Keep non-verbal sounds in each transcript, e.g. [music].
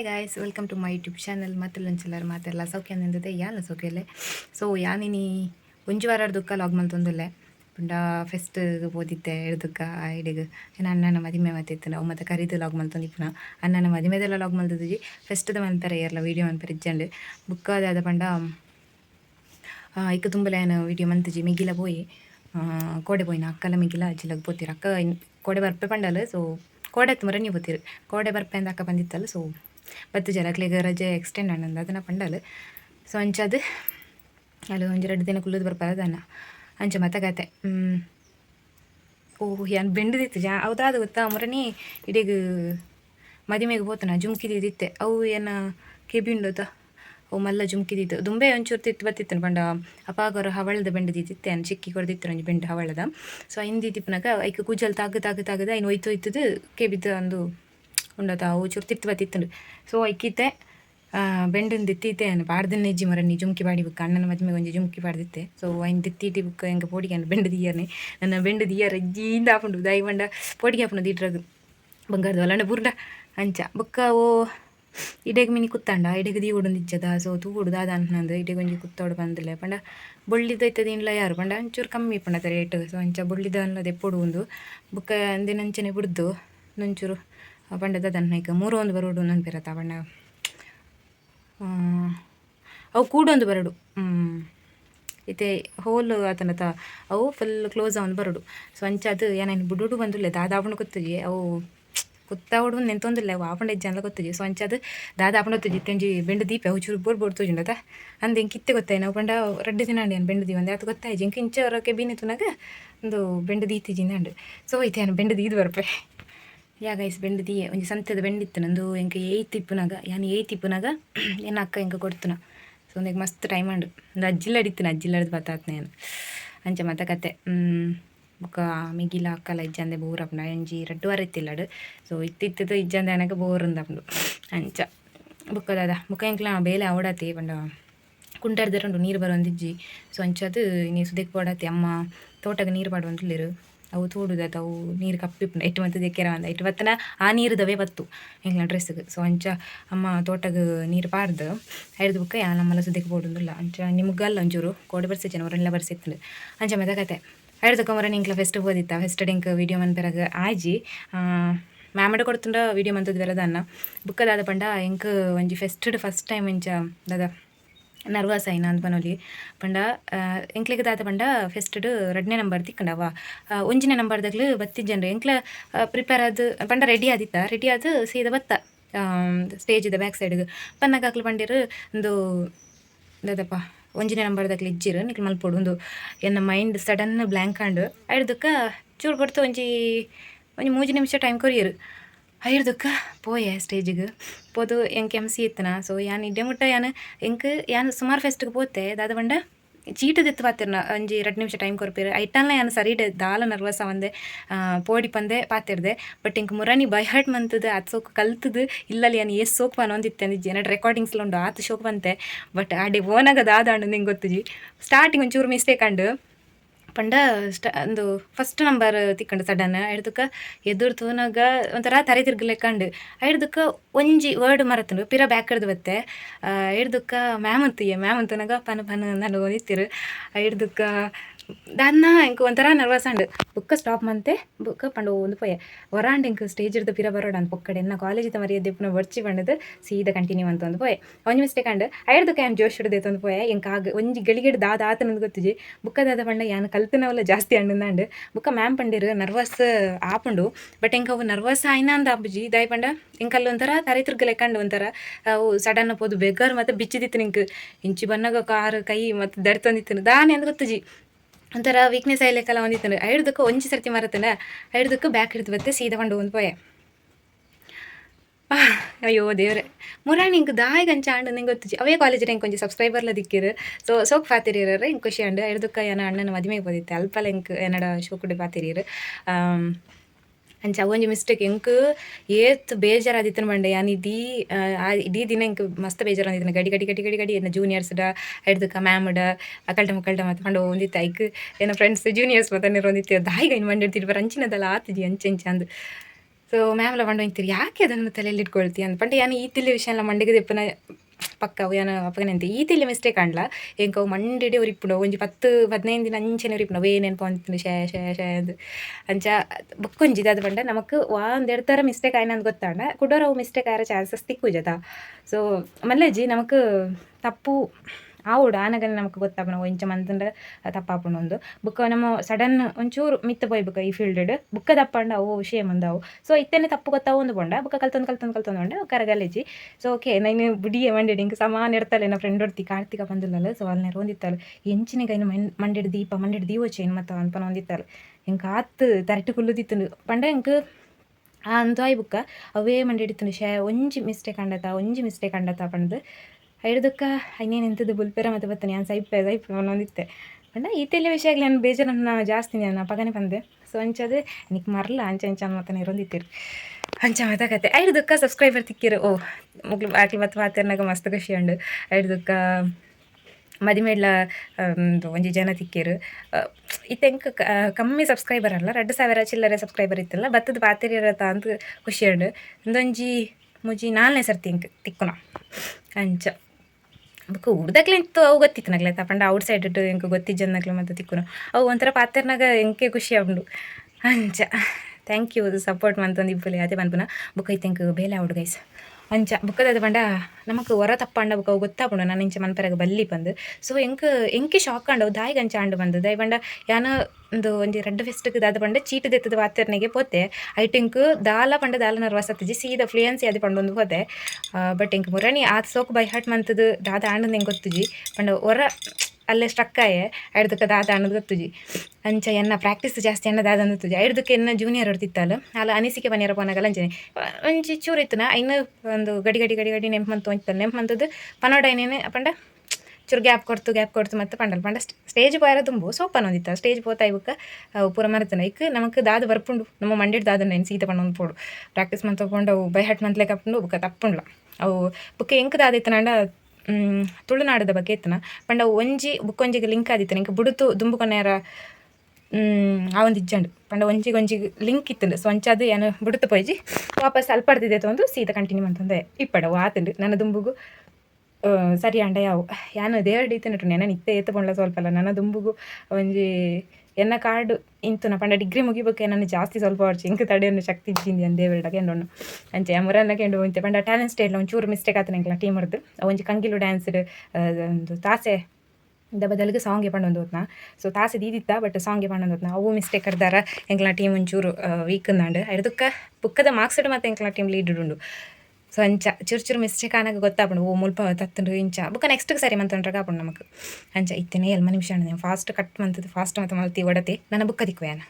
Hi guys welcome to my YouTube channel ಮತ್ತೆ ಲಂಚಲ್ಲರ್ ಮಾತೆಲ್ಲ ಸೌಖ್ಯ ಅಂದಿದ್ದೆ ಯಾನ ಸೌಖ್ಯಲ್ಲೇ ಸೊ ಯಾನಿನಿ ಒಂಜು ವಾರ ದುಃಖ ಲಾಗ್ ಮಲ್ತೊಂದುಲ್ಲೆ ಪಂಡ ಫೆಸ್ಟ್ ಓದಿದ್ದೆ ಎಡ್ದುಕ್ಕ ಐಡಿಗ್ ಏನ ಅಣ್ಣನ ಮದಿಮೆ ಮತ್ತಿತ್ತು ನಾವು, ಮತ್ತೆ ಕರಿದು ಲಾಗ್ ಮಲ್ತೊಂದಿಪ್ಪುನ ಅಣ್ಣನ ಮದಿಮೆದೆಲ್ಲ ಲಾಗ್ ಮಲ್ತದಿ ಫೆಸ್ಟ್ದ ಮಲ್ಪರೆ ಏರ್ಲ ವೀಡಿಯೋ ಮಲ್ಪರೆ ಇಜ್ಜಂಡು. ಬುಕ್ಕಾದ ಪಂಡ ಇಕ್ಕ ತುಂಬಲ ಏನು ವಿಡಿಯೋ ಮಂತಜಿ ಮಿಗಿಲ ಪೋಯಿ ಕೋಡೆ ಪೋಯಿನ. ಅಕ್ಕಲ್ಲ ಮಿಗಿಲ ಅಜ್ಜಿಲಗ್ ಪೋತಿರು. ಅಕ್ಕ ಕೋಡೆ ಬರ್ಪೆ ಪಂಡಲ್ಲ ಸೊ ಕೋಡೆ ತುಂಬ ನೀವು ಬರ್ತೀರಿ ಕೋಡೆ ಬರ್ಪೆ ಅಂತ ಅಕ್ಕ ಬಂದಿತ್ತಲ್ಲ ಸೊ ಬತ್ತು ಜಲಕ್ಲೆಗ್ ರಜೆ ಎಕ್ಸ್ಟೆಂಡ್ ಆನಂದ ಅದನ್ನ ಪಂಡಲು ಸೊ ಅಂಚದು ಅಲ್ಲಿ ಒಂಜಿ ಎರಡು ದಿನ ಕುಲ್ಲುದು ಬರ್ಪಾರ ಅದನ್ನ ಅಂಚ ಮತ್ತೆ ಕತೆ ಓ ಏನು ಬೆಂಡದಿತ್ತು ಜಾ ಹೌದಾದ ಗೊತ್ತಾ ಮರನಿ ಇಡೀಗ ಮದಿಮೆಗೆ ಹೋತನ ಜುಮ್ಕಿದಿತ್ತೆ ಅವು ಏನ ಕೆಬಿಂಡೋತ ಓ ಮಲ್ಲ ಜುಮ್ಕಿದಿತ್ತು ದುಂಬೆ ಒಂಚೂರು ತಿತ್ತು ಬತ್ತಿತ್ತು ಪಂಡ ಅಪಾಗರ ಹವಳದ ಬೆಂಡದಿತ್ತಿತ್ತೆ ಅನ್ ಚಿಕ್ಕಿ ಕೊಡ್ದಿತ್ತು ಒಂಜಿ ಬೆಂಡ ಹವಳದ ಸೊ ಹಿಂದಿ ತಿಪ್ಪನಾಗ ಐಕ ಕೂಜಲ್ ತಾಗ ತಾಗ ತಾಗದ ಇನ್ನು ಒಯ್ತು ಒಯ್ತದು ಕೆಬಿದ್ದ ಒಂದು ಉಂಡತ ಅವು ಚೂರು ತಿತ್ತುಂಡು. ಸೊ ಐಕಿತ್ತೆ ಬೆಂಡನ್ ದಿತ್ತೀತೆ ಅನ್ನ ಪಾಡ್ದನ್ನ ಹೆಜ್ಜಿ ಮರ ನೀ ಜುಮ್ಕಿ ಬಾಡಿ ಬುಕ್ಕ, ಅಣ್ಣನ ಮದ್ಮೆಗೆ ಒಂಜಿ ಜುಮ್ಕಿ ಪಾಡ್ದಿತ್ತೆ. ಸೊ ಐನ್ ದಿತ್ತೀಟಿ ಬುಕ್ಕ, ಹೆಂಗೆ ಪೋಡಿಗೆ ಅನ್ನ ಬೆಂಡದ ದಿಯರ್ನೆ ನನ್ನ ಬೆಂಡ ಇಯರ್ ಅಜ್ಜಿಯಿಂದ ಆಪುಂಡು ದೈ ಬಂಡ ಪೋಡಿಗೆ ಆಪುಂಡು ದಿಟ್ರದು. ಬಂಗಾರದ ಒಲಂಡ ಬುರ್ಡ ಅಂಚ. ಬುಕ್ಕ, ಓ, ಇಡೆಗ್ ಮಿನಿ ಕುತ್ತಂಡ, ಇಡೆಗೆ ದಿ ಉಡು ನಿಜ್ಜದ. ಸೊ ತೂ ದಾದ ಅನ್ನಂದು ಇಡೆಗ್ ಒಂಜಿ ಕುತ್ತೋಡು ಬಂದಿಲ್ಲ. ಪಂಡ ಬೊಳ್ಳಿದ ಐತದ ಇಲ್ಲ ಯಾರು? ಪಂಡ ಒಂಚೂರು ಕಮ್ಮಿ ಪಂಡ ರೇಟ್. ಸೊ ಅಂಚ ಬೊಳ್ಳಿದ ಅನ್ನೋದು ಪೊಡು ಒಂದು ಬುಕ್ಕ ಅಂದಿನಂಚನೆ ಬಿಡ್ದು, ನೊಂಚೂರು ಪಂಡ ದದನ್ನ ಈಗ ಮೂರು ಒಂದು ಬರೋಡು ನೆನಪಿರತ್ತ ಪಂಡ ಅವು ಕೂಡೊಂದು ಬರಡು. ಇತ್ತೆ ಹೋಲ್ ಆತನತ ಅವು ಫುಲ್ ಕ್ಲೋಸ್ ಅವನು ಬರಡು. ಸೊ ಅಂಚ ಅದು ಏನೇನು ಬುಡುಡು ಬಂದುಲ್ಲೆ, ದಾದ ಆಪಣ ಗೊತ್ತಿಜಿ ಅವು ಕುತ್ತ ಹುಡು ನೆಂತೊಂದಿಲ್ಲ ಅವು ಆಪಂಡ ಅಂದ ಗೊತ್ತಿಜಿ ಸೊ ಅಂಚ ಅದು ದಾದ ಆಪಣ ಗೊತ್ತಿಜಿ ತೆಂಜಿ ಬೆಂಡು ದೀಪ, ಅವು ಚೂರು ಬೋರ್ ಬೋಡ್ ತೋಜಿಂಡತ ಅಂದ ಕಿತ್ತೆ ಗೊತ್ತಾಯಿ, ನಾವು ಪಂಡ ರೆಡ್ಡಿ ದಿನ ಅಂಡಿ ಬೆಂಡು ದೀವಂದೆ ಅದು ಗೊತ್ತಾಯ್ಜಿ ಹೆಂಗೆ ಇಂಚವರಕ್ಕೆ ಬೀನಿ ತುನಾಗ ಒಂದು ಬೆಂಡು ದೀತಿಜಿಂದ ಅಂಡು ಸೊ ಐತೆ ಏನು ಬೆಂಡು ದೀದು ಬರ್ಪೆ. ಯಾ ಗೈಸ್ ಬೆಂಡದಿಯೇ ದೀಯೆ. ಒಂಜಿ ಸಂತೆದ ಬೆಂಡಿತ್ತು ನಂದು. ಎಂಕ ಏಯ್ತ್ ಇಪ್ಪುನಾಗ. ಯಾನು ಏಯ್ತ್ ಇಪ್ಪುನಾಗ [clears throat] ಏನ ಅಕ್ಕ ಎಂಕ ಕೊಡ್ತುನ. ಸೊ ಒಂದಾಗ ಮಸ್ತ್ ಟೈಮ್ ಉಂಡು ಒಂದು ಅಜ್ಜಿಲ ಅಡಿತೀನಿ ಅಜ್ಜಿಲ ಹಿಡ್ದು ಬತ್ತಾತ್ನೆ ಏನು ಅಂಚ ಮತ್ತೆ ಕತೆ ಬೊಕ ಮಿಗಿಲ, ಅಕ್ಕಲ, ಇಜ್ಜಂದೆ ಬೋರ್ ಅಪ್ನ. ಎಂಜಿ ರಡ್ಡು ವಾರ ಇತ್ತಿಲ್ಲಡು ಸೊ ಇತ್ತಿತ್ತದು ಇಜ್ಜಂದೆ ಅನಕ ಬೋರ್ ಅಂದಪ್ನು ಅಂಚ. ಬೊಕ್ಕ ದಾದ ಬೊಕ ಎಂಕ್ಲ ಬೇಲೆ ಅವಡಾತಿ. ಪಂಡ ಕುಂಟಾಡ್ದಿರಂಡು ನೀರು ಬರೋಂದಿಜ್ಜಿ ಸೊ ಅಂಚದು ನೀ ಸುದಕ್ಕೆ ಪೋಡತಿ. ಅಮ್ಮ ತೋಟಕ್ಕೆ ನೀರು ಪಾಡುವಂತಲಿರು ಅವು ತೋಡುದಾತ ಅವು ನೀರು ಕಪ್ಪಿಪ್ಪುಂಡು ಇಟ್ಟು ಮತ್ತೆ ದೆಕ್ಕೆರ ಅಂದ ಎಟ್ಟು ಬತ್ತನ ಆ ನೀರುದವೇ ಬತ್ತು ಎಂಕ್ಲ ಡ್ರೆಸ್ಸಿಗೆ ಸೊ ಅಂಚ ಅಮ್ಮ ತೋಟಗೆ ನೀರು ಪಾರ್ದು ಹಿಡ್ದು ಬುಕ್ಕ ಯಾ ನಮ್ಮಲ್ಲ ಸುದ್ದಿಗೆ ಪೋಡುಂದಿಲ್ಲ ಅಂಚ ನಿಮ್ಗಲ್ಲ ಒಂಚೂರು ಕೋಡೆ ಬರ್ಸಿಚ್ಚನ ಅವರೆಲ್ಲ ಬರ್ಸಿತ್ತು ಅಂಚ ಮತ್ತೆ ಕತೆ. ಹಿಡ್ದು ಮರ ನಿಂಕ್ಲ ಫೆಸ್ಟ್ ಓದಿತ್ತ ಫೆಸ್ಟ್ ಡಿಂಕ್ ವಿಡಿಯೋ ಮನ್ಪೆರಗ ಆಜಿ ಮ್ಯಾಮಡ ಕೊಡ್ತುಂಡ ವಿಡಿಯೋ ಮಂತದ ಬುಕ್ಕ ದಾದ ಪಂಡ ಎಂಕ್ ಒಂಜಿ ಫೆಸ್ಟ್ ಫಸ್ಟ್ ಟೈಮ್ ಇಂಚ ದಾದ ಅಂತ ಪನೊಲಿ ಪಂಡ ಎಂಕ್ಲೆಗ್ ದಾತ ಪಂಡ ಫೆಸ್ಟ್ಡ್ ರಡ್ನೇ ನಂಬರ್ ತಿಕ್ಕಂಡವ ಒಂಜಿನ ನಂಬರ್ದಾಗ್ಲು ಬತ್ತಿಜ್ಜನ್ರಿ ಎಂಕ್ಲ ಪ್ರಿಪೇರ್ ಆದ್, ಪಂಡ ರೆಡಿ ಆದಿತ್ತ. ರೆಡಿ ಆದ್ ಸೀದಾ ಬತ್ತ. ಸ್ಟೇಜಿದ ಬ್ಯಾಕ್ ಸೈಡ್ಗೆ ಪನ್ನಗಾಕ್ಲು ಪಂಡಿರು, ಒಂದು ದಾದಪ್ಪ ಒಂಜಿನ ನಂಬರ್ದಾಗ್ಲು ಇಜ್ಜಿರು. ನಿಕ್ಲು ಮಲ್ಪೊಡು ಒಂದು, ಎನ್ನ ಮೈಂಡ್ ಸಡನ್ ಬ್ಲ್ಯಾಂಕ್ ಆಂಡ್. ಐಡ್ದಕ್ಕ ಚೂರು ಕೊಡ್ತು ಒಂಜಿ ಒಂಜಿ ಮೂಜಿ ನಿಮಿಷ ಟೈಮ್ ಕೊರಿಯರು. ಐಡ್ದಕ್ಕ ಪೋಯೆ ಸ್ಟೇಜಿಗೆ ಪೋದು ಎಂಕ್ ಎಂ ಸಿ ಇತ್ತನ ಸೊ ಯಾನ್ ಇಡ್ಡೆ ಮುಟ್ಟ ಯಾನ್ ಎಂಕ್ ಯಾನ್ ಸುಮಾರು ಫೆಸ್ಟ್ಗೆ ಪೋತೆ ದಾದ ಬಂಡ ಚೀಟದಿತ್ತು ಪಾತಿರ್ನ ಒಂಜಿ ಎರಡು ನಿಮಿಷ ಟೈಮ್ ಕೊರ್ಪಿರು ಐಟನ್ಲ ಯಾನ್ ಸರಿಡ್ ದಾಲ ನರ್ವಸ್ ಅವಂದೆ ಪೋಡಿ ಪಂದೆ ಪಾತಿರ್ದೆ ಬಟ್ ಇಂಕ್ ಮುರಾನಿ ಬೈ ಹರ್ಟ್ ಮಂತದ ಅತ್ ಸೋಕ್ ಕಲ್ತದು ಇಲ್ಲಲ್ಲಿ ಯಾನ್ ಏಸ್ ಸೋಕ್ ಪನೊಂದಿತ್ತೆ ಅಂದಿಜ್ಜಿ ಏನಡ್ ರೆಕಾರ್ಡಿಂಗ್ಸ್ಲ ಉಂಡು ಆತ್ ಶೋಕ್ ಬಂತೆ ಬಟ್ ಆಡೆ ಓನಾಗ ದಾದ ಅಂಡು ನಿಂಗೆ ಗೊತ್ತುಜಿ ಸ್ಟಾರ್ಟಿಂಗ್ ಒಂಚೂರು ಮಿಸ್ಟೇಕ್ ಅಂಡು ಪಂಡ ಸ್ಟ ಒಂದು ಫಸ್ಟ್ ನಂಬರ್ ತಿಕ್ಕಂಡು ಸಡನ್ ಹಿಡ್ದಕ್ಕ ಎದುರು ತೂನಾಗ ಒಂಥರ ತಲೆ ತಿರ್ಗಲೆಕ್ಕಂಡು ಹಿಡ್ದಕ್ಕ ಒಂಜಿ ವರ್ಡ್ ಮರತನು ಪಿರ ಬ್ಯಾಕ್ ಹಿಡ್ದು ಬತ್ತೆ. ಹಿಡ್ದಕ್ಕ ಮ್ಯಾಮ್ ಅಂತೀಯ ಮ್ಯಾಮ್ ಅಂತನಾಗ ಪನ ಪನ ನಾನು ಓದಿತ್ತಿರು ಹಿಡ್ದಕ್ಕ ದಾನ್ನ ಇಂಕ ಒಂಥರ ನರ್ವಸ್ ಅಂಡ್ ಬುಕ್ಕ ಸ್ಟಾಪ್ ಮಂತೆ ಬುಕ್ಕ ಪಂಡು ಒಂದು ಪೋಯೆ. ಹೊರಾಂಡ್ ಇಂಕ ಸ್ಟೇಜ್ ಇರ್ದು ಪಿರ ಬರೋಡ ಅಂತ ಪೊಕ್ಕಡೆ. ಎನ್ನ ಕಾಲೇಜ್ ಮರಿಯ ದೆಪ್ಪನ ಬರ್ಚಿ ಬಂಡದು ಸೀದಾ ಕಂಟಿನ್ಯೂ ಅಂತ ಒಂದು ಪೋಯೆ. ಒಂಜಿ ಮಿಸ್ಟೇಕ್ ಅಂಡ್ ಐಡ್ದು ಕ್ಯಾನ್ ಜೋಶ್ ಹಿಡ್ದು ಒಂದು ಪೋಯೆ. ಇಂಕ ಆಗ ಒಂಜಿ ಗಳಿಗೆಡ್ ದಾದ ಆತ ನಂದು ಗೊತ್ತಿಜಿ. ಬುಕ್ಕ ದಾದ ಪಂಡ ಯಾನ್ ಕಲ್ತನವಲ್ಲ ಜಾಸ್ತಿ ಅಂಡ್. ಬುಕ್ಕ ಮ್ಯಾಮ್ ಪಂಡಿರು ನರ್ವಸ್ ಆಪುಂಡು. ಬಟ್ ಇಂಕ ಅವು ನರ್ವಸ್ ಆಯ್ನ ಅಂದ ಅಪ್ಪುಜಿ ದಾಯ್ ಪಂಡ ಇಂಕಲ್ಲಿ ಒಂಥರ ತಲೆ ತಿರ್ಗಲೆಕ್ಕಂಡು ಒಂಥರ, ಅವು ಸಡನ್ ಪೋದು ಬೆಗರ್ ಮತ್ತೆ ಬಿಚ್ಚಿದಿತ್ತು ನಿಂಕ್ ಇಂಚಿ ಬನ್ನಾಗ ಕಾರ್, ಕೈ ಮತ್ತೆ ದಡ್ತೊಂದಿತ್ತು ದಾನೆ ಅಂದ್ ಗೊತ್ತುಜಿ. ಒಂಥರ ವೀಕ್ನೆಸ್ ಆಯ್ಲೆಕ್ಕಲ್ಲ ಒಂದಿತ್ತು ಐಡ್ದಕ್ಕೆ ಒಂಜಿ ಸರ್ತಿ ಮರತನ ಐಡ್ದಕ್ಕೆ ಬ್ಯಾಕ್ ಹಿಡ್ದು ಬತ್ತೆ ಸೀದಾ ಕೊಂಡು ಒಂದು ಪೋಯೆ. ಅಯ್ಯೋ ದೇವ್ರೆ. ಮುರಾಣಿ ಹಿಂಗೆ ದಾಯ್ ಗಂಚ ಆಂಡು ನಿಂಗೆ ಗೊತ್ತು ಅವೇ ಕಾಲೇಜ್ ಹಿಂಗೆ ಕೊಂಚ ಸಬ್ಸ್ಕ್ರೈಬರ್ಲ ದಿಕ್ಕಿರು. ಸೊ ಸೋಕ್ ಪಾತಿರಿಯರ ಹಿಂಗೆ ಖುಷಿ ಆಂಡು ಹಿಡ್ದಕ್ಕ ಏನ ಅಣ್ಣನ ಮದುವೆಗೆ ಬಂದಿತ್ತೆ ಅಲ್ಪಲ ಹಿಂಗೆ ಏನಡ ಶೋಕುಡಿ ಪಾತಿರಿಯರು ಅಂಚ ಅವೊಂಜಿ ಮಿಸ್ಟೇಕ್ ಎಂಕ್ ಏತ್ ಬೇಜಾರಾದಿತ್ತನ ಬಂಡೆ ಯಾನ್ ಇಡೀ ಇಡೀ ದಿನ ಎಂಕ್ ಮಸ್ತ್ ಬೇಜಾರಾದಿತ್ತನ. ಗಡಿ ಗಡಿ ಗಡಿ ಗಡಿ ಗಡಿ ಏನ ಜೂನಿಯರ್ಸ್ಡ ಹಿಡ್ದಕ್ಕ ಮ್ಯಾಮ್ಡ ಅಕಲ್ಟ ಮಕ್ಕಳ್ಟ ಮತ್ತೆ ಪಂಡ ಒಂದಿತ್ತ ಐಕ್ ಏನ ಫ್ರೆಂಡ್ಸ್ ಜೂನಿಯರ್ಸ್ ಮತ್ತೆ ಒಂದಿತ್ತು ದಾಯಿಗ ಇನ್ ಮಂಡಿ ಇಡ್ತಿದ್ರು ಅಂಚಿನದಲ್ಲ ಆತಿಜಿ ಅಂಚೆ ಅಂಚ ಅಂದು. ಸೊ ಮ್ಯಾಮ್ಲ ಪಂಡ ಯಾಕೆ ಅದನ್ನು ತಲೆಯಲ್ಲಿ ಇಟ್ಕೊಳ್ತಿ ಅಂದ್. ಪಂಡ ಯಾನು ಈ ತಿಳಿ ವಿಷಯ ಎಲ್ಲ ಮಂಡಿಗೆ ಪಕ್ಕ ಏನು ಅಪ್ಪಗನಂತೆ ಈ ತಿಳಿ ಮಿಸ್ಟೇಕ್ ಕಾಣ್ಲ? ಎಂಕ ಅವು ಮಂಡಿಡೆ ಉರಿಪ್ಪುಂಡು ಒಂಜಿ ಪತ್ತು, ಹದಿನೈದು ದಿನ ಅಂಚನೆ ಉರಿಪ್ಪುಂಡು ಅವೇ ನೆನಪು ಅಂತೀನಿ ಶೇ ಶೇ ಶೇ ಅಂದ್. ಅಂಚ ಬೊಕ್ಕೊಂಜಿ ಅದು ಪಂಡ. ನಮಕ್ ಒಂದ್ ಎರಡು ಥರ ಮಿಸ್ಟೇಕ್ ಆಯ್ನ ಅಂತ ಗೊತ್ತಾಂಡ. ಕುಡೋರು ಅವು ಮಿಸ್ಟೇಕ್ ಆಯರ ಚಾನ್ಸಸ್ ತಿಕ್ಕುಜದ ಸೊ ಮಲ್ಲಜ್ಜಿ ನಮಕ್ ತಪ್ಪು ಆವುಡು ಆನಗನೆ ನಮಗೆ ಗೊತ್ತಾಪುನ ಒಂಚ ಮಂತಂಡ ತಪ್ಪಾಪುಂಡು ಒಂದು. ಬುಕ್ಕ ನಮ್ಮ ಸಡನ್ ಒಂಚೂರು ಮಿತ್ತ ಪೋಯ್ಬುಕ ಈ ಫೀಲ್ಡ್ ಬುಕ್ಕ ತಪ್ಪಂಡ ಅವು ವಿಷಯ ಮಂದಾವು. ಸೊ ಇತ್ತೇನೆ ತಪ್ಪು ಗೊತ್ತಾವು ಒಂದು ಪಂಡ. ಬುಕ್ಕ ಕಲ್ತೊಂದು ಕಲ್ತೊಂದು ಕಲ್ತೊಂದು ಪಂಡ. ಕರಗಲಿಜಿ ಸೊ ಓಕೆ ನೈನು ಬಿಡಿಯೇ ಮಂಡೆಡ್ ಹಿಂಗೆ ಸಮಾನ ಇರ್ತಲ್ಲ ನನ್ನ ಫ್ರೆಂಡ್ ಹೊಡ್ತಿ ಕಾರ್ತಿಕ ಬಂದಿಲ್ಲಲ್ಲ ಸೊ ಅಲ್ಲಿ ಒಂದಿತ್ತಲ್ಲ ಎಂಚಿನ ಮಂಡ್ ಮಂಡೆಡ್ ದೀಪ ಮಂಡಿಡ್ ದೀವ ಚೈನ್ ಮತ್ತ ಅನ್ಪನ ಒಂದಿತ್ತಲ್ಲ ಹಿಂಗೆ ಆತು ತರಟು ಕುಲ್ಲುದಿತ್ತು ಪಂಡ ಹಿಂಗೆ ಆ ಬುಕ್ಕ ಅವೇ ಮಂಡಿಡಿತ್ತು ಶೇ, ಒಂಜಿ ಮಿಸ್ಟೇಕ್ ಅಂಡತ, ಒಂಜಿ ಮಿಸ್ಟೇಕ್ ಅಂಡತ ಪಂಡ್ ಐಡ್ದಕ್ಕ ಇನ್ನೇನು ಎಂಥದ್ದು ಬುಲ್ಪೆರ ಮತ್ತೆ ಬತ್ತಾನೆ ನಾನು ಸೈಪೆ ಸೈಪೆ ಒಂದಿತ್ತೆ. ಪಂಡ ಈತೆಲ್ಲ ಆಗಲಿ ನಾನು ಬೇಜಾರನ್ನ ಜಾಸ್ತಿ ನಾನು ಪಗನೆ ಬಂದೆ. ಸೊ ಅಂಚದೆ ನಿಕ್ ಮರಲ್ಲ ಅಂಚ ಅಂಚ ಮತ್ತೆ ಇರೊಂದಿತ್ತೀರಿ. ಅಂಚ ಮಾತಾಕತ್ತೆ. ಐದು ದುಃಖ ಸಬ್ಸ್ಕ್ರೈಬರ್ ತಿಕ್ಕಿರು. ಓ, ಮುಗ್ಲು ಆಕ್ಲಿ ಮತ್ತೆ ಮಾತಾಡ್ನಾಗ ಮಸ್ತ್ ಖುಷಿ ಉಂಡು. ಐದು ದುಃಖ ಮದಿಮೇಡ್ಲ ಒಂದು ಒಂಜಿ ಜನ ತಿಕ್ಕಿರು. ಇತ್ತೆಂಕ್ ಕಮ್ಮಿ ಸಬ್ಸ್ಕ್ರೈಬರ್ ಅಲ್ಲ ಎರಡು ಸಾವಿರ ಚಿಲ್ಲರೆ ಸಬ್ಸ್ಕ್ರೈಬರ್ ಇತ್ತಲ್ಲ, ಬತ್ತದ ಪಾತಿರಿರತ್ತ ಅಂತ ಖುಷಿ ಉಂಡು. ಒಂದೊಂಜಿ ಮುಜಿ ನಾಲ್ನೇ ಸರ್ತಿ ತಿಕ್ಕುನ. ಅಂಚ. ಬೊಕ ಉಡ್ದಕ್ಲೆ ಇತ್ತು ಅವು ಗೊತ್ತಿತ್ತು ನಗ್ಲೆ ತಪಂಡ ಔಟ್ ಸೈಡ್ ಇಟ್ಟು ಎಂಕ್ ಗೊತ್ತಿಜ್ಜನ್ನಕ್ಲೆ ಮತ್ತೆ ತಿಕ್ಕುನ. ಅವು ಒಂಥರ ಪಾತ್ರನಾಗ ಎಂಕೆ ಖುಷಿ ಆಗುಂಡು ಅಂಚ. ಥ್ಯಾಂಕ್ ಯು ಸಪೋರ್ಟ್ ಮಂತೊಂದು ಇಬ್ಬಲಿ ಅದೇ ಬಂದ್ಬುನ. ಬುಕ್ ಐತೆ ಹೆಂಗೆ, ಬೇಲೆ ಆವುಡು ಗೈಸ್ ಅಂಚ. ಬುಕ್ಕದ ಪಂಡ ನಮಕ್ ಹೊರ ತಪ್ಪಂಡ ಅವು ಗೊತ್ತಾಪುಂಡು. ನಾನು ಇಂಚ ಮನ್ಪೆರಗ ಬಲ್ಲಿ ಪಂದ್. ಸೊ ಎಂಕ್ ಎಂಕೆ ಶಾಕ್ ಆಂಡು ಅವು ದಾಯಿ ಗಂಚ ಆಂಡ್ ಬಂದು ದಾಯಿ ಪಂಡ ಯಾನ ಒಂದು, ಒಂಜಿ ರೆಡ್ ಫೆಸ್ಟ್ಗೆ ದಾದ ಪಂಡ ಚೀಟ್ ದೆತ್ತದ ವಾತೆರ್ನೆಗೆ ಪೋತೆ. ಐಟಿಂಕ್ ದಾಲ ಪಂಡ ದಾಲ ನರ್ವಸ್ ಅತ್ತಜಿ ಸೀದ ಫ್ಲೂಯೆನ್ಸಿ ಅದು ಪಂಡೊಂದು ಹೋದೆ. ಬಟ್ ಇಂಕ್ ಮುರಣಿ ಆತ್ ಸೋಕು ಬೈ ಹಾಟ್ ಮಂತದ ದಾದ ಆಂಡ್ ಹೆಂಗೆ ಗೊತ್ತುಜಿ ಪಂಡ ಹೊರ ಅಲ್ಲೇ ಸ್ಟ್ರಕ್ ಆಯೆ ಐಡ್ದಕ್ಕೆ ದಾದ ಅನ್ನೋದು ಗೊತ್ತುಜಿ ಅಂಚ ಎನ್ನ ಪ್ರಾಕ್ಟೀಸ್ ಜಾಸ್ತಿ ಅನ್ನ ದಾದ ಅನ್ನುತ್ತುಜಿ ಐಡ್ದಕ್ಕೆ ಎನ್ನ ಜೂನಿಯರ್ ಹೊಡ್ತಿತ್ತಲ್ಲ ಅಲ್ಲ ಅನಿಸಿಕೆ ಬನ್ನಿಯರ ಪೋನಾಗಲ್ಲ ಅಂಚನೆ ಒಂಜಿ ಚೂರು ಇತ್ತು ನಾ, ಇನ್ನೂ ಒಂದು ಗಡಿ ಗಡಿ ಗಡಿ ಗಡಿ ನೆಂಪು ಮಂತು ಒಂಚಲ್ಲ ನೆಂಪು ಮಂತದ್ದು ಪನೋಡ ಏನೇನೆ ಪಂಡ? ಚೂರು ಗ್ಯಾಪ್ ಕೊಡ್ತು ಗ್ಯಾಪ್ ಕೊಡ್ತು ಮತ್ತು ಪಂಡಲ್. ಪಂಡ ಸ್ಟೇಜ್ ಬಾರ ತುಂಬು ಸೋಪನ್ ಸ್ಟೇಜ್ ಪೋತಾ ಇವಕ್ಕ ಪೂರ ಮರತನ. ಇಕ್ ನಮಗೆ ದಾದ ಬರ್ಪುಂಡು. ನಮ್ಮ ಮಂಡಿಡ್ ದಾದ ನೆನ್ ಸೀತ ಪಂಡ ಒಂದು ಪೋಡು. ಪ್ರಾಕ್ಟೀಸ್ ಮಂತ್ ತಗೊಂಡು ಅವು ಬೈ ಹಟ್ ಮಂತ್ಲೆ ಕಪ್ಪುಂಡು ಬುಕ್ಕ ತಪ್ಪುಂಡ್ಲ. ಅವು ಬುಕ್ಕ ಎಂಕ್ ದಾದ ಇತ್ತನಂಡ ತುಳುನಾಡದ ಬಗ್ಗೆ ಇತ್ತನ. ಪಂಡ ಒಂಜಿ ಬುಕ್ಕೊಂಜಿಗೆ ಲಿಂಕ್ ಆದಿತ್ತು. ನಿಂಗೆ ಬುಡುತು ದುಂಬು ಕೊನೆಯರ ಆ ಒಂದು ಇಜ್ಜಂಡು. ಪಂಡ ಒಂಜಿಗೆ ಒಂಜಿಗೆ ಲಿಂಕ್ ಇತ್ತಂಡು ಸೊ ಅಂಚಾದು ಏನು ಬುಡುತು ಪೋಯ್ಜಿ. ವಾಪಸ್ ಅಲ್ಪಡ್ದಿದೆ ತೊಂದು ಸೀತ ಕಂಟಿನ್ಯೂ ಅಂತಂದೆ ಇಪ್ಪಡ ಆತಂಡು ನನ್ನ ದುಂಬುಗು ಸರಿ ಅಂಡ ಯಾವು. ಯಾನು ದೇವರ ಇತ್ತನಟು ನೆನ ನಿತ್ತೆ ಏತ ಪಂಡ್ಲ ಸ್ವಲ್ಪ ಅಲ್ಲ. ನನ್ನ ದುಂಬುಗು ಒಂಜಿ ಎನ್ನ ಕಾರ್ಡ್ ಇಂತು ನಾ ಪಂಡ ಡಿಗ್ರಿ ಮುಗಿಬೇಕು ನನ್ನ ಜಾಸ್ತಿ ಸ್ವಲ್ಪ ವರ್ಷ ಇಂಕ ತಡೆಯನ್ನು ಶಕ್ತಿ ಇಜ್ಜಿಂದಿ ಅಂದೇ ಬೇಡ ಕೆಂಡೋಣ ಅಂಚೆ ಮುರನ್ನ ಕೆಂಡು ಇಂತೆ ಪಂಡ ಟ್ಯಾಲೆಂಟ್ ಸ್ಟೇಟ್ಲ ಒಂಚೂರು ಮಿಸ್ಟೇಕ್ ಆತನ ಎಂಕ್ಲ ಟೀಮ್ ಹಿಡ್ದು ಒಂಜಿ ಕಂಗಿಲು ಡ್ಯಾನ್ಸ್ ಒಂದು ತಾಸೆ ದ ಬದಲಿಗೆ ಸಾಂಗ್ಗೆ ಪಂಡೊಂದು ಹೋತ್ನ. ಸೊ ತಾಸೆ ದೀದಿತ್ತ ಬಟ್ ಸಾಂಗ್ಗೆ ಪಂಡೊಂದು ಹೋತ್ನ. ಅವು ಮಿಸ್ಟೇಕ್ ಕಡ್ದಾರ ಎಂಕ್ಲ ಟೀಮ್ ಒಂಚೂರು ವೀಕ್ ಅಂದಾಂಡು ಅದಕ್ಕೆ ಬುಕ್ಕದ ಮಾರ್ಕ್ಸ್ ಮತ್ತೆ ಎಂಕ್ಲ ಟೀಮ್ ಲೀಡ್ ಉಂಡು. ಸೊ ಅಂಚ ಚೂರು ಚೂರು ಮಿಸ್ಟೇಕ್ ಆನಾಗ ಗೊತ್ತಾಪುಂಡು. ಓ, ಮುಲ್ಪ ತತ್ತುಂಡು ಇಂಚ. ಬುಕ್ಕ ನೆಕ್ಸ್ಟ್ ಸರಿ ಮಂತಂಡ್ರೆ ಕಾಪುಂಡು ನಮಕ್. ಅಂಚ, ಇತ್ತೇನೆ ಎಲ್ಮ ನಿಮಿಷ ಅಣ್ಣ ಫಾಸ್ಟ್ ಕಟ್ ಮಂತದ್ದು ಫಾಸ್ಟ್ ಮತ್ತೆ ಮಲ್ತಿ ಒಡತಿ. ನನ್ನ ಬುಕ್ಕ ದಿಕ್ವೇನ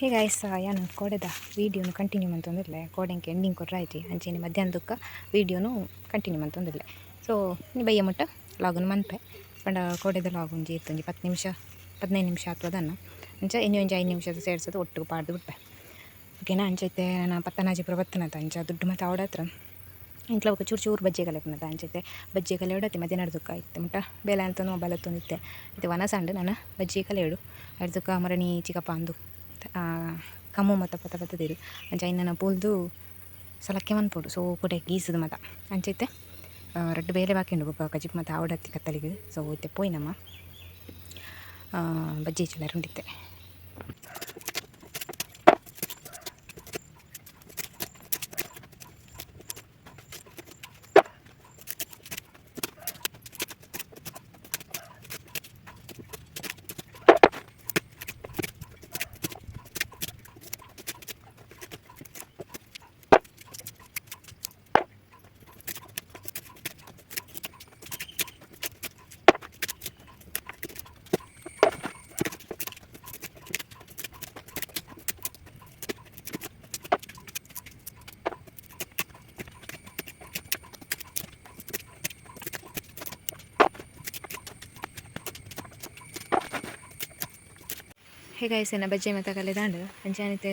ಹೀಗೆ ಆಯ್ಸ ಯಾನು ಕೋಡೆದ? ವೀಡಿಯೋನು ಕಂಟಿನ್ಯೂ ಮಂತಂದಿರಲೆ. ಕೋಡೆಂಗೆ ಎಂಡಿಂಗ್ ಕೊಟ್ಟರೆ ಆಯ್ತು. ಮಧ್ಯಾಹ್ನ ಮಧ್ಯಾಹ್ನದಕ್ಕ ವೀಡಿಯೋನು ಕಂಟಿನ್ಯೂ ಮಂತಂದಿರಲೆ. ಸೊ ನೀ ಬಯ್ಯ ಮುಟ್ಟ. ಲಾಗುನ್ ಮನ್ಪೆ. ಪಂಡ ಕೋಡೆದ ಲಾಗುಂಜಿ ಇತ್ತಂಜಿ ಪತ್ತು ನಿಮಿಷ ಹದಿನೈದು ನಿಮಿಷ ಅಥವಾ ಅದನ್ನು ಅಂಚ, ಇನ್ನೂ ಒಂಜಿ ಐದು ನಿಮಿಷದ ಸೇರಿಸೋದು ಒಟ್ಟಿಗೆ ಪಾಡ್ದು ಬಿಟ್ಟೆ ಓಕೆನಾ? ಅಂಚೈತೆ ನಾನು ಪತ್ತನಾಜಿಪುರ ಬತ್ತನತ ಅಂಚ ದುಡ್ಡು ಮತ್ತು ಅವಡ ಇಂಟ್ಲ ಚೂರು ಚೂರು ಬಜ್ಜಿ ಕಲೆ ಪುನತ బజ్జీ ಬಜ್ಜಿ ಕಲೆ మధ్య ಮಧ್ಯ ನಡ್ದುಕ್ಕ ಇತ್ತೆ ಮುಟ್ಟ ಬೇಲೆ ಅಂತ ಮೊಬೈಲ್ ಹತ್ತೊಂದಿತ್ತೆ ಇದು ವನಸಂಡು ನಾನು ಬಜ್ಜಿ ಕಲೆ ಇಡು. ಹಿಡ್ದುಕ್ಕ ಮರಣಿ, ಚಿಕ್ಕಪ್ಪ ಅಂದು. ಕಮ್ಮು ಮತ ಪತ ಪತ್ತದಿರು ಅಂಚ ಇನ್ನ ಪೂಲ್ದು ಸಲಕ್ಕೆ ಮನ್ಪೋಡು ಸೊ ಪುಟೆ ಗೀಸದು ಮತ. ಅಂಚೈತೆ ರೆಡ್ ಬೇಲೆ ಬಾಕಿಂಡು ಬೊಕ್ಕ ಕಜಿಪ್ ಮತ್ತು ಆವಡತ್ತಿ ಕತ್ತಲಿಗೆ. ಸೊ ಇತ್ತೆ ಪೋಯ್ ನಮ್ಮ. ಬಜ್ಜಿ ಚಲ ಹೇಗಾಯಿಸೇನ ಬಜ್ಜೆ ಮತ ಕಲೆದಾಂಡು ಅಂಜಾನಿತೆ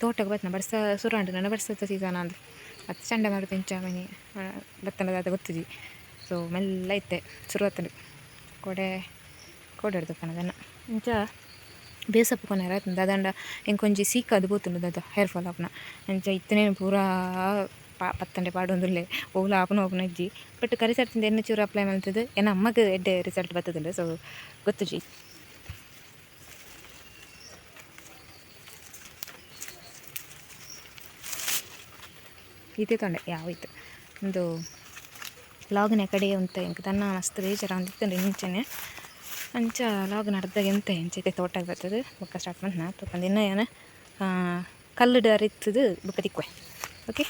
ತೋಟಕ್ಕೆ ಬತ್ತನ ಬರ್ಸ ಸುರಾಂಡು ನನ್ನ ಬರ್ಸತ್ತ ಸೀಸನ್ ಅಂದು. ಚಂಡ ಚಂಡಮಾರುತ ಇಂಚ ಮನೆ ಬತ್ತನದಾದ ಗೊತ್ತಿದ್ವಿ ಸೊ ಮೆಲ್ಲ ಇತ್ತೆ ಶುರುವತ್ತನ ಕೊಡೆ ಕೊಡಾಡ್ದು ಅದನ್ನು ಇಂಚ ಬೇಸಪ್ಪು ಕೊನೆ ರಾಯ್ತಂದು ಅದಂಡ ಹೆಂಗೆ ಸೀಕ ಅದು ಬೂತುಂಡು ದಾದ ಹೇರ್ ಫಾಲ್ ಆಪ್ನ. ಅಂಚ ಇತ್ತನೇ ಪೂರ ಪಾ, ಪತ್ತಂಡೆ ಪಾಡೊಂದುಲ್ಲೆ. ಓಲ ಆಪನ, ಹೋಗ್ನ ಅಜ್ಜಿ ಬಟ್ ಕರಿಸರ್ತಿಂದ ಎನ್ನ ಚೂರು ಅಪ್ಲೈ ಮಾಡ್ತದೆ, ಏನ ಅಮ್ಮಗೆ ಎಡ್ಡೆ ರಿಸಲ್ಟ್ ಬರ್ತದಿಲ್ಲ ಸೊ ಗೊತ್ತಿ ಈತೆ ತೊಂಡೆ ಯಾವೈತು ಒಂದು ಲಾಗಿನ ಕಡೆ ಅಂತ ಎಂಕ್ ತನ್ನ ಮಸ್ತ್ ಬೇಜಾರ ಅಂದಿತ್ತಂದ್ರೆ ಇಂಚನೆ ಅಂಚ ಲಾಗ್ ಅರ್ಧಾಗ ಎಂತ ಎಂಚೈತೆ ತೋಟಕ್ಕೆ ಬರ್ತದೆ. ಬೊಕ್ಕ ಸ್ಟಾರ್ಟ್ ಮಾಡಿ, ನಾ ತಗೊಂಡು ಇನ್ನೂ ಏನು ಕಲ್ಲು ಡರಿತ್ತದು ಬುಕ್ಕ ತಿಕ್ಕುವೆ. ಓಕೆ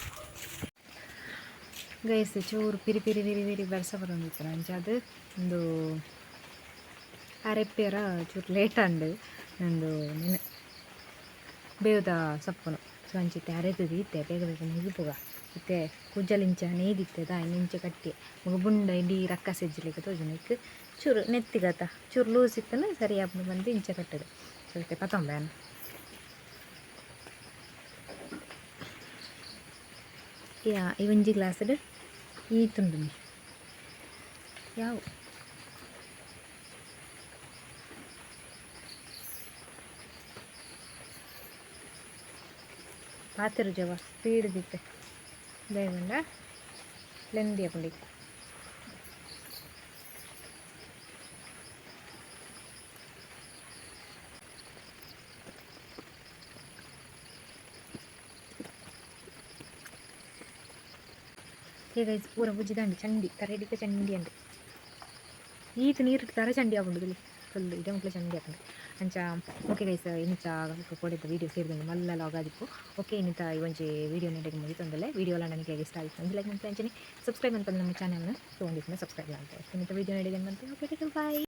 ಗೈಸ್ ಚೂರು ಪಿರಿ ಪಿರಿ ಪಿರಿ ಪಿರಿ ಬರ್ಸ ಬರೋದಿತ್ತು ಅಂಚ ಅದು ಒಂದು ಅರೆಪ್ಪೆರ ಚೂರು ಲೇಟ್ ಅಂಡು ನಂದು ನೆನೆ ಬೇವುದ ಸೊಪ್ಪುನು. ಸೊ ಅಂಚಿತ್ತೆ ಅರೆದು ಇತ್ತೆ ಬೇಗ ಬೇಗ ಮುಗಿಪುಗ ಇತ್ತೆ ಕುಜ್ಜಲಿಂಚ ನೇದಿತ್ತದ ಇಂಚೆ ಕಟ್ಟಿ ಮುಗ ಬುಂಡ ಇಡೀ ರಕ್ಕ ಸೆಜ್ಜಲಿಕ್ಕೆ ತೋಜನಕ್ ಚೂರು ನೆತ್ತಿಗತ ಚೂರು ಲೂಸ್ ಇತ್ತನ ಸರಿ ಆಪುಂಡು ಬಂದು ಇಂಚೆ ಕಟ್ಟದು ಸೊ ಇತ್ತೆ ಪತೊಂಬೇನ ಯಾ ಈ ಒಂಜಿ ಗ್ಲಾಸ್ಡ್ ಈ ತುಂಡು ಯಾವ ಪಾತಿರು ಜವ ಸ್ಪೀಡ್ ದಿತ್ತೆ ಬೇಗಂಡ ಲೆಂದಿ ಹಾಕೊಂಡಿ ಈಗ ಪೂರ ಬುಜ್ಜಿ ದಂಡಿ ಚಂಡಿ ಕರೆಡಿಕ ಚಂಡಿ ಅಂಡೆ ಈತ ನೀರು ತರ ಚಂಡಿ ಆಗುಂಡು ಫುಲ್ ಇದೇ ಮುಟ್ಲೆ ಚಂಡಿ ಹಾಕೊಂಡು ಅಂಚ ಓಕೆ ಗೈಸ್ ಇನ್ನಿತ ಕೊಟ್ಟಿದ್ದ ವೀಡಿಯೋ ಸೇರಿದಂಗೆ ಮಲ್ಲ ಲಾಗ್ ಆದಿಪ್ಪು ಓಕೆ ಇನ್ನಿತ ಒಂಜಿ ವೀಡಿಯೋ ನೆಡೆಗೆ ಮುಗಿತಂದಲೆ ವೀಡಿಯೋ ಎಲ್ಲ ನನಗೆ ಇಷ್ಟ ಆಯಿತು. ಅಂದ್ರೆ ಲೈಕ್ ಮಾಡ್ತಾ ಅಂಚನೆ ಸಬ್ಸ್ಕ್ರೈಬ್ ಅಂತ ನಮ್ಮ ಚಾನಲ್ನ ತೊಗೊಂಡಿದ್ದೀನಿ ಸಬ್ಸ್ಕ್ರೈಬ್ ಮಾಡ್ತಾರೆ ಇನ್ನಿತ ವೀಡಿಯೋ ನೆಡೆಗೆ ಬಂತು ಓಕೆ ಬಾಯ್